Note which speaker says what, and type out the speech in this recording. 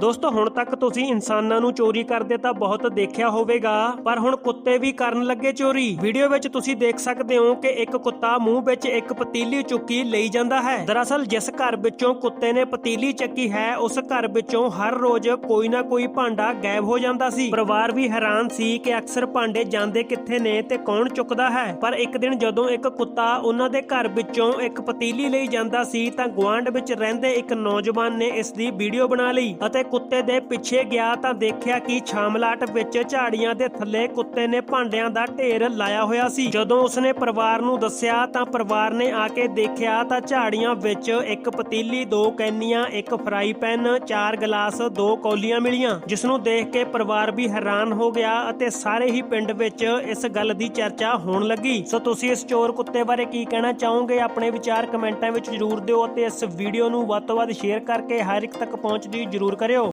Speaker 1: ਦੋਸਤੋ, ਹੁਣ ਤੱਕ ਤੁਸੀਂ ਇਨਸਾਨਾਂ ਨੂੰ ਚੋਰੀ ਕਰਦੇ ਤਾਂ ਬਹੁਤ ਦੇਖਿਆ ਹੋਵੇਗਾ, ਪਰ ਹੁਣ ਕੁੱਤੇ ਵੀ ਕਰਨ ਲੱਗੇ ਚੋਰੀ। ਵੀਡੀਓ ਵਿੱਚ ਤੁਸੀਂ ਦੇਖ ਸਕਦੇ ਹੋ ਕਿ ਇੱਕ ਕੁੱਤਾ ਮੂੰਹ ਵਿੱਚ ਇੱਕ ਪਤੀਲੀ ਚੁੱਕੀ ਲਈ ਜਾਂਦਾ ਹੈ। ਦਰਅਸਲ, ਜਿਸ ਘਰ ਵਿੱਚੋਂ ਕੁੱਤੇ ਨੇ ਪਤੀਲੀ ਚੱਕੀ ਹੈ, ਉਸ ਘਰ ਵਿੱਚੋਂ ਹਰ ਰੋਜ਼ ਕੋਈ ਨਾ ਕੋਈ ਭਾਂਡਾ ਗਾਇਬ ਹੋ ਜਾਂਦਾ ਸੀ। ਪਰਿਵਾਰ ਵੀ ਹੈਰਾਨ ਸੀ ਕਿ ਅਕਸਰ ਭਾਂਡੇ ਜਾਂਦੇ ਕਿੱਥੇ ਨੇ ਤੇ ਕੌਣ ਚੁੱਕਦਾ ਹੈ। ਪਰ ਇੱਕ ਦਿਨ ਜਦੋਂ ਇੱਕ ਕੁੱਤਾ ਉਹਨਾਂ ਦੇ ਘਰ ਵਿੱਚੋਂ ਇੱਕ ਪਤੀਲੀ ਲਈ ਜਾਂਦਾ ਸੀ, ਤਾਂ ਗੁਆਂਢ ਵਿੱਚ ਰਹਿੰਦੇ ਇੱਕ ਨੌਜਵਾਨ ਨੇ ਇਸ ਦੀ ਵੀਡੀਓ ਬਣਾ ਲਈ ਅਤੇ ਕੁੱਤੇ ਦੇ ਪਿੱਛੇ ਗਿਆ ਤਾਂ ਦੇਖਿਆ ਕਿ ਛਾਮਲਾਟ ਵਿੱਚ ਝਾੜੀਆਂ ਦੇ ਥੱਲੇ ਕੁੱਤੇ ਨੇ ਭਾਂਡਿਆਂ ਦਾ ਢੇਰ ਲਾਇਆ ਹੋਇਆ ਸੀ। ਜਦੋਂ ਉਸਨੇ ਪਰਿਵਾਰ ਨੂੰ ਦੱਸਿਆ ਤਾਂ ਪਰਿਵਾਰ ਨੇ ਆ ਕੇ ਦੇਖਿਆ ਤਾਂ ਝਾੜੀਆਂ ਵਿੱਚ ਇੱਕ ਪਤੀਲੀ, ਦੋ ਕੈਨੀਆਂ, ਇੱਕ ਫਰਾਈ ਪੈਨ, ਚਾਰ ਗਲਾਸ, ਦੋ ਕੌਲੀਆਂ ਮਿਲੀਆਂ ਜਿਸ ਨੂੰ ਦੇਖ ਕੇ ਪਰਿਵਾਰ ਵੀ ਹੈਰਾਨ ਹੋ ਗਿਆ ਅਤੇ ਸਾਰੇ ਹੀ ਪਿੰਡ ਵਿੱਚ ਇਸ ਗੱਲ ਦੀ ਚਰਚਾ ਹੋਣ ਲੱਗੀ। ਸੋ ਤੁਸੀਂ ਇਸ ਚੋਰ ਕੁੱਤੇ ਬਾਰੇ ਕੀ ਕਹਿਣਾ ਚਾਹੋਗੇ? ਆਪਣੇ ਵਿਚਾਰ ਕਮੈਂਟਾਂ ਵਿੱਚ ਜਰੂਰ ਦਿਓ ਅਤੇ ਇਸ ਵੀਡੀਓ ਨੂੰ ਵੱਧ ਤੋਂ ਵੱਧ ਸ਼ੇਅਰ ਕਰਕੇ ਹਰ ਇੱਕ ਤੱਕ ਪਹੁੰਚਦੀ ਜਰੂਰ ਕਰਿਓ।